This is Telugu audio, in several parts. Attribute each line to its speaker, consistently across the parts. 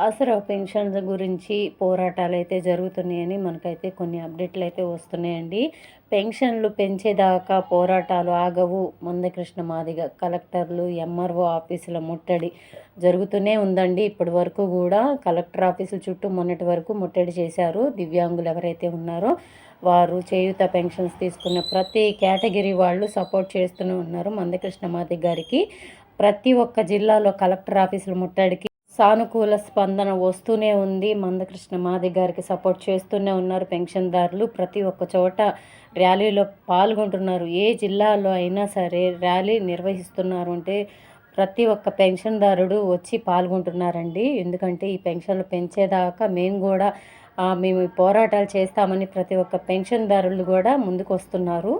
Speaker 1: ఆసరా పెన్షన్స్ గురించి పోరాటాలు అయితే జరుగుతున్నాయని మనకైతే కొన్ని అప్డేట్లు అయితే వస్తున్నాయండి. పెన్షన్లు పెంచేదాకా పోరాటాలు ఆగవు. మందకృష్ణ మాదిగ కలెక్టర్లు ఎంఆర్ఓ ఆఫీసుల ముట్టడి జరుగుతూనే ఉందండి. ఇప్పటి వరకు కూడా కలెక్టర్ ఆఫీసుల చుట్టూ మొన్నటి వరకు ముట్టడి చేశారు. దివ్యాంగులు ఎవరైతే ఉన్నారో వారు చేయుత పెన్షన్స్ తీసుకున్న ప్రతి కేటగిరీ వాళ్ళు సపోర్ట్ చేస్తూనే ఉన్నారు. మందకృష్ణ మాదిగ గారికి ప్రతి ఒక్క జిల్లాలో కలెక్టర్ ఆఫీసుల ముట్టడికి సానుకూల స్పందన వస్తూనే ఉంది. మందకృష్ణ మాది గారికి సపోర్ట్ చేస్తూనే ఉన్నారు. పెన్షన్దారులు ప్రతి ఒక్క చోట ర్యాలీలో పాల్గొంటున్నారు. ఏ జిల్లాలో అయినా సరే ర్యాలీ నిర్వహిస్తున్నారు అంటే ప్రతి ఒక్క పెన్షన్దారుడు వచ్చి పాల్గొంటున్నారండి. ఎందుకంటే ఈ పెన్షన్లు పెంచేదాకా మేము కూడా మేము పోరాటాలు చేస్తామని ప్రతి ఒక్క పెన్షన్దారులు కూడా ముందుకు వస్తున్నారు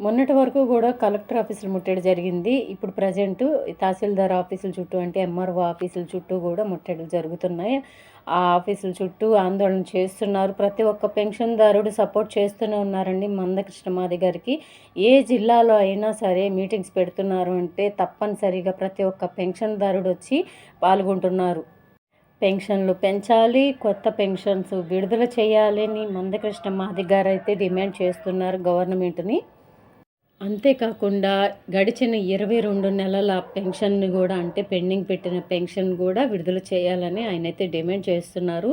Speaker 1: మొన్నటి వరకు కూడా కలెక్టర్ ఆఫీసులు ముట్టడి జరిగింది. ఇప్పుడు ప్రజెంట్ తహసీల్దార్ ఆఫీసుల చుట్టూ అంటే ఎంఆర్ఓ ఆఫీసుల చుట్టూ కూడా ముట్టడి జరుగుతున్నాయి. ఆ ఆఫీసుల చుట్టూ ఆందోళన చేస్తున్నారు. ప్రతి ఒక్క పెన్షన్దారుడు సపోర్ట్ చేస్తూనే ఉన్నారండి మందకృష్ణమాది గారికి. ఏ జిల్లాలో అయినా సరే మీటింగ్స్ పెడుతున్నారు అంటే తప్పనిసరిగా ప్రతి ఒక్క పెన్షన్దారుడు వచ్చి పాల్గొంటున్నారు. పెన్షన్లు పెంచాలి కొత్త పెన్షన్స్ విడుదల చేయాలని మందకృష్ణ మాది గారు అయితే డిమాండ్ చేస్తున్నారు గవర్నమెంట్ని. అంతేకాకుండా గడిచిన ఇరవై రెండు నెలల పెన్షన్ని కూడా అంటే పెండింగ్ పెట్టిన పెన్షన్ కూడా విడుదల చేయాలని ఆయన అయితే డిమాండ్ చేస్తున్నారు.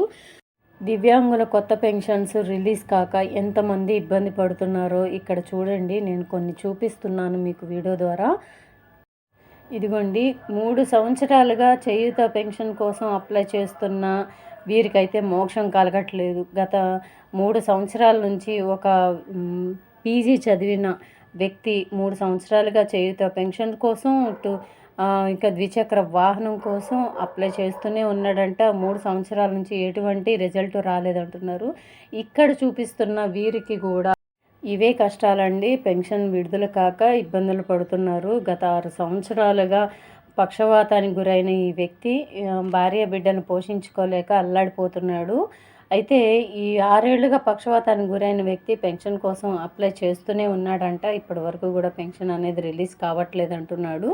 Speaker 1: దివ్యాంగుల కొత్త పెన్షన్స్ రిలీజ్ కాక ఎంతమంది ఇబ్బంది పడుతున్నారో ఇక్కడ చూడండి. నేను కొన్ని చూపిస్తున్నాను మీకు వీడియో ద్వారా. ఇదిగోండి మూడు సంవత్సరాలుగా చేయుత పెన్షన్ కోసం అప్లై చేస్తున్న వీరికైతే మోక్షం కలగట్లేదు. గత మూడు సంవత్సరాల నుంచి ఒక పీజీ చదివిన వ్యక్తి మూడు సంవత్సరాలుగా చేయుత పెన్షన్ కోసం ఇటు ఇంకా ద్విచక్ర వాహనం కోసం అప్లై చేస్తూనే ఉన్నాడంట. మూడు సంవత్సరాల నుంచి ఎటువంటి రిజల్ట్ రాలేదంటున్నారు. ఇక్కడ చూపిస్తున్న వీరికి కూడా ఇవే కష్టాలండి. పెన్షన్ విడుదల కాక ఇబ్బందులు పడుతున్నారు. గత ఆరు సంవత్సరాలుగా పక్షవాతానికి గురైన ఈ వ్యక్తి భార్య బిడ్డను పోషించుకోలేక అల్లాడిపోతున్నాడు. అయితే ఈ ఆరేళ్ళుగా పక్షవాతానికి గురైన వ్యక్తి పెన్షన్ కోసం అప్లై చేస్తూనే ఉన్నాడంట. ఇప్పటి వరకు కూడా పెన్షన్ అనేది రిలీజ్ కావట్లేదు అంటున్నాడు.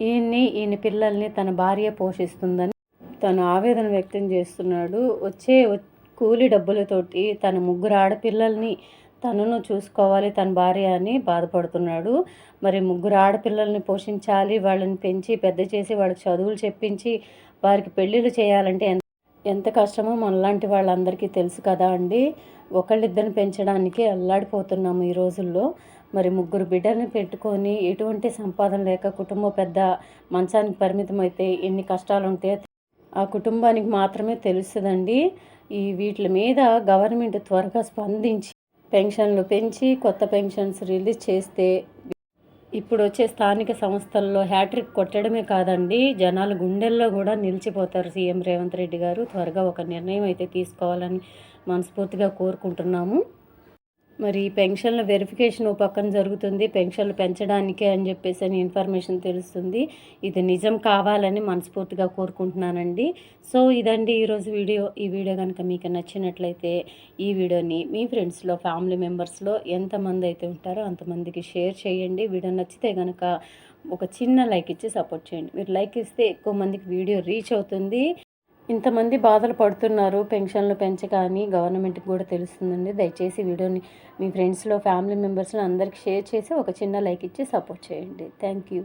Speaker 1: ఈయన్ని ఈయన పిల్లల్ని తన భార్య పోషిస్తుందని తను ఆవేదన వ్యక్తం చేస్తున్నాడు. వచ్చే కూలి డబ్బులతోటి తన ముగ్గురు ఆడపిల్లల్ని తనను చూసుకోవాలి తన భార్య అని బాధపడుతున్నాడు. మరి ముగ్గురు ఆడపిల్లల్ని పోషించాలి వాళ్ళని పెంచి పెద్ద చేసి వాళ్ళకి చదువులు చెప్పించి వారికి పెళ్ళిళ్ళు చేయాలంటే ఎంత కష్టమో మనలాంటి వాళ్ళందరికీ తెలుసు కదా అండి. ఒకళ్ళిద్దరిని పెంచడానికి అల్లాడిపోతున్నాము ఈ రోజుల్లో. మరి ముగ్గురు బిడ్డల్ని పెట్టుకొని ఎటువంటి సంపాదన లేక కుటుంబం పెద్ద మంచానికి పరిమితం అయితే ఎన్ని కష్టాలు ఉంటాయో ఆ కుటుంబానికి మాత్రమే తెలుస్తుందండి. ఈ వీటి మీద గవర్నమెంట్ త్వరగా స్పందించి పెన్షన్లు పెంచి కొత్త పెన్షన్స్ రిలీజ్ చేస్తే ఇప్పుడు వచ్చే స్థానిక సంస్థల్లో హ్యాట్రిక్ కొట్టడమే కాదండి జనాలు గుండెల్లో కూడా నిలిచిపోతారు సీఎం రేవంత్ రెడ్డి గారు. త్వరగా ఒక నిర్ణయం అయితే తీసుకోవాలని మనస్ఫూర్తిగా కోరుకుంటున్నాము. మరి పెన్షన్ల వెరిఫికేషన్ పక్కన జరుగుతుంది. పెన్షన్లు పెంచడానికే అని చెప్పేసి అని ఇన్ఫర్మేషన్ తెలుస్తుంది. ఇది నిజం కావాలని మనస్ఫూర్తిగా కోరుకుంటున్నానండి. సో ఇదండి ఈరోజు వీడియో. ఈ వీడియో కనుక మీకు నచ్చినట్లయితే ఈ వీడియోని మీ ఫ్రెండ్స్లో ఫ్యామిలీ మెంబర్స్లో ఎంతమంది అయితే ఉంటారో అంతమందికి షేర్ చేయండి. వీడియో నచ్చితే కనుక ఒక చిన్న లైక్ ఇచ్చి సపోర్ట్ చేయండి. మీరు లైక్ ఇస్తే ఎక్కువ మందికి వీడియో రీచ్ అవుతుంది. ఇంతమంది బాధలు పడుతున్నారు పెన్షన్లు పెంచక అని గవర్నమెంట్కి కూడా తెలుస్తుందండి. దయచేసి వీడియోని మీ ఫ్రెండ్స్లో ఫ్యామిలీ మెంబర్స్లో అందరికి షేర్ చేసి ఒక చిన్న లైక్ ఇచ్చి సపోర్ట్ చేయండి. Thank you.